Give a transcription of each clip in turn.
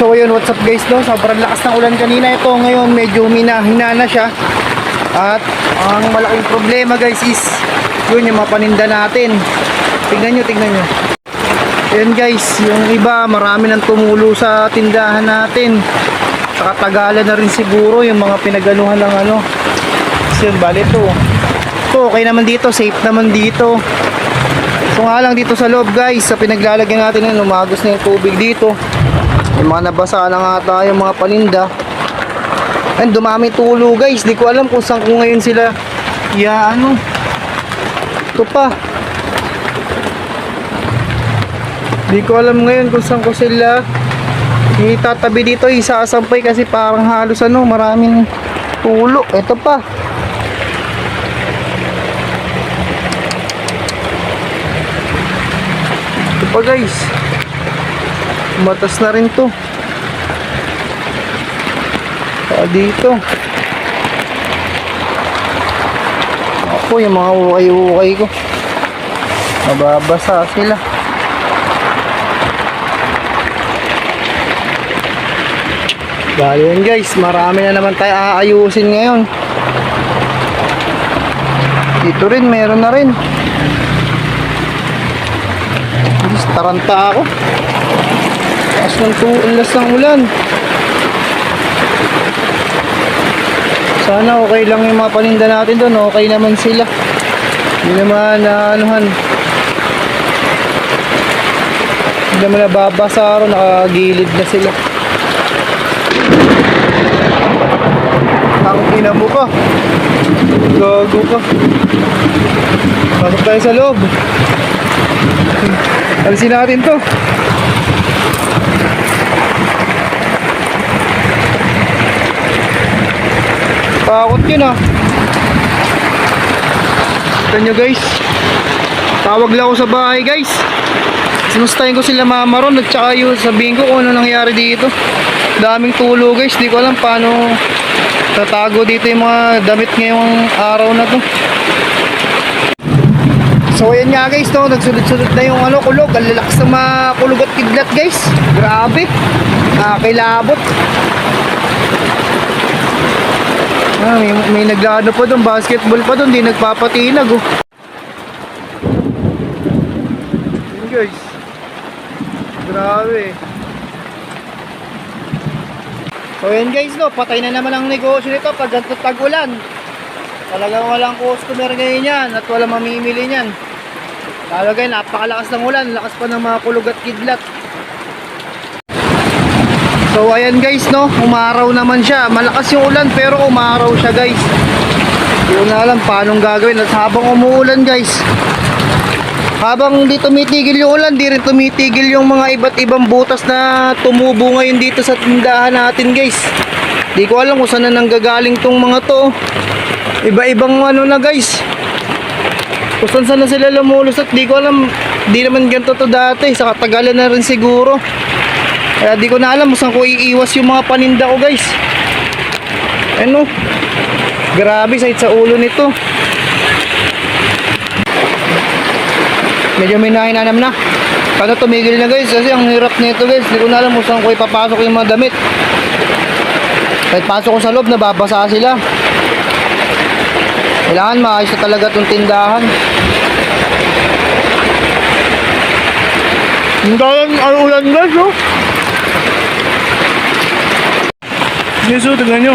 So ayun, what's up guys no? Sobrang lakas ng ulan kanina ito. Ngayon medyo minahina na siya. At ang malaking problema guys is yun yung mga paninda natin. Tignan nyo, tignan nyo. Ayun guys, yung iba marami nang tumulo sa tindahan natin. Sa katagalan na rin siguro yung mga pinaganuhan ng ano. Kasi yun, bali ito. Ito, okay naman dito, safe naman dito. So nga lang dito sa loob guys, sa pinaglalagyan natin ng lumagos na yung tubig dito. Yung mga nabasa na nga tayo mga paninda. And dumami tulo guys, di ko alam kung saan ko ngayon sila ya ano. Ito pa. Di ko alam ngayon kung saan ko sila itatabi dito, isasampay kasi parang halos ano, maraming tulo. Ito pa. Ito pa guys. Matas na rin to. Saka dito. Ako yung mga ukay-ukay ko. Mababasa sila. Dahil yun guys, marami na naman tayo aayusin ngayon. Dito rin, meron na rin. Taranta ako. Taas ng tuulas ng ulan. Sana okay lang yung mga paninda natin doon. Okay naman sila. Hindi naman na anuhan. Hindi naman nababasa. Nakagilid na sila. Ang ina mo ka. Gago ka. Pasok tayo sa loob. Alisin natin to. Takot yun ah. Ito nyo guys. Tawag lang ako sa bahay guys. Sinustahin ko sila mama ron at saka yung sabihin ko kung ano nangyari dito. Daming tulo guys. Di ko alam paano tatago dito yung mga damit ngayong araw na to. So ayan nga guys, no, nagsulot-sulot na yung ano, kulog. Ang lalakas ng mga kulog at kidlat guys. Grabe. Nakakilabot. Ah, may, may naglano pa doon, basketball pa doon, di nagpapatinag oh. Yun guys. Grabe. So yan guys no, patay na naman ang negosyo nito pag ganito tag-ulan. Talagang walang customer ngayon yan at walang mamimili niyan. Guys, napakalakas ng ulan, lakas pa ng mga kulog at kidlat. So ayan guys no, umaraw naman siya. Malakas yung ulan pero umaraw siya guys. Hindi ko na alam paano gagawin at habang umuulan guys. Habang di tumitigil yung ulan, di rin tumitigil yung mga iba't ibang butas na tumubo ngayon dito sa tindahan natin guys. Di ko alam kung saan na nanggagaling tong mga to. Iba-ibang ano na guys. Kung saan na sila lumulusot, di ko alam. Di naman ganito to dati, sa katagalan na rin siguro. Kaya di ko na alam kung saan ko iiwas yung mga paninda ko guys. Ano? Grabe sakit sa ulo nito. Medyo may nahinanam na. Paano tumigil na guys? Kasi ang hirap nito guys. Di ko na alam kung saan ko ipapasok yung mga damit. Kahit pasok ko sa loob, nababasa sila. Kailangan maayos na talaga itong tindahan. Ang dalang ang ulan guys, oh. Yes, oh, tingnan nyo.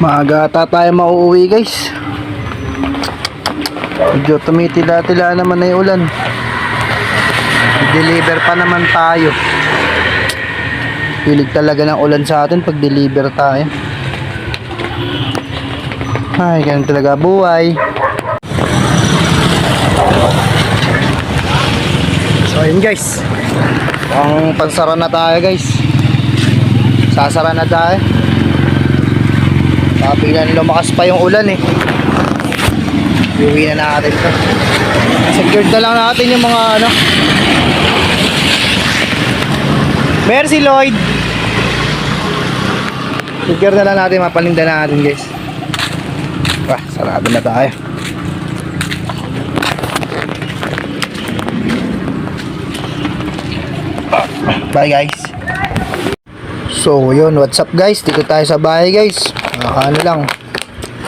Maaga ata tayo mauuwi guys. Medyo tumitila-tila naman na yung ulan. Deliver pa naman tayo. Hilig talaga ng ulan sa atin pag deliver tayo. Ay, ganun talaga buhay. So, ayun guys. Ang pansara na tayo guys. Sasara na tayo. Biglang lumakas pa yung ulan eh. Iuwi na natin to. Secured na lang natin yung mga ano. Mercy Lloyd. Secure na lang natin mapalinda natin guys. Ah, sarado na tayo. Bye guys. So yun, what's up guys? Dito tayo sa bahay guys. Ano lang.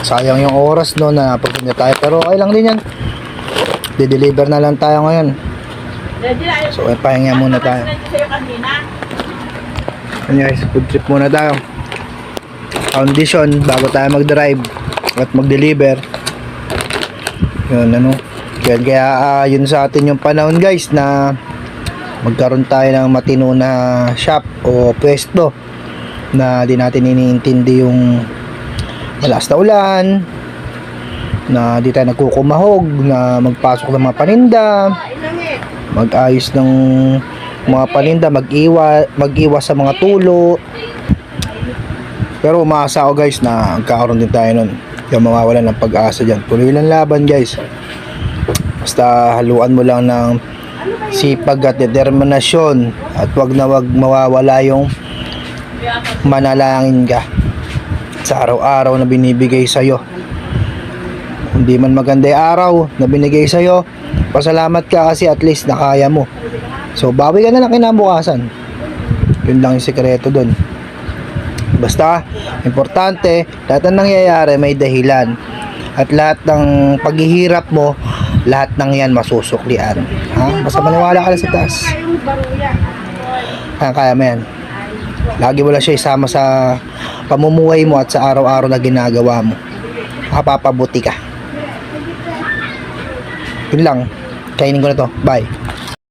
Sayang yung oras no na pagpunta tayo pero okay lang din yan. Di-deliver na lang tayo ngayon. So eh, pahinga muna tayo. Ano guys, food trip muna tayo. Foundation bago tayo mag-drive at mag-deliver. Yun ano. Yan, kaya ah, yun sa atin yung panahon guys na magkaroon tayo ng matino na shop o pwesto na di natin iniintindi yung malakas na ulan na di tayo nagkukumahog na magpasok ng mga paninda mag-ayos ng mga paninda mag-iwa, mag-iwas sa mga tulo. Pero umaasa ako guys na magkakaroon din tayo nun. Yung mawawalan ng pag-asa dyan. Tuloy lang laban guys. Basta haluan mo lang ng sipag at determinasyon at wag na wag mawawala yung manalangin ka sa araw-araw na binibigay sa'yo hindi man maganda yung araw na binigay sa'yo pasalamat ka kasi at least nakaya mo. So bawi ka na lang kinabukasan. Yun lang yung sikreto dun. Basta importante lahat ng nangyayari may dahilan. At lahat ng paghihirap mo lahat ng yan masusuklian. Ha? basta maniwala ka lang sa taas. Kaya kaya mo yan. Lagi mo lang siya isama sa pamumuhay mo at sa araw-araw na ginagawa mo. Mapapabuti ka yun lang. Kainin ko na to. Bye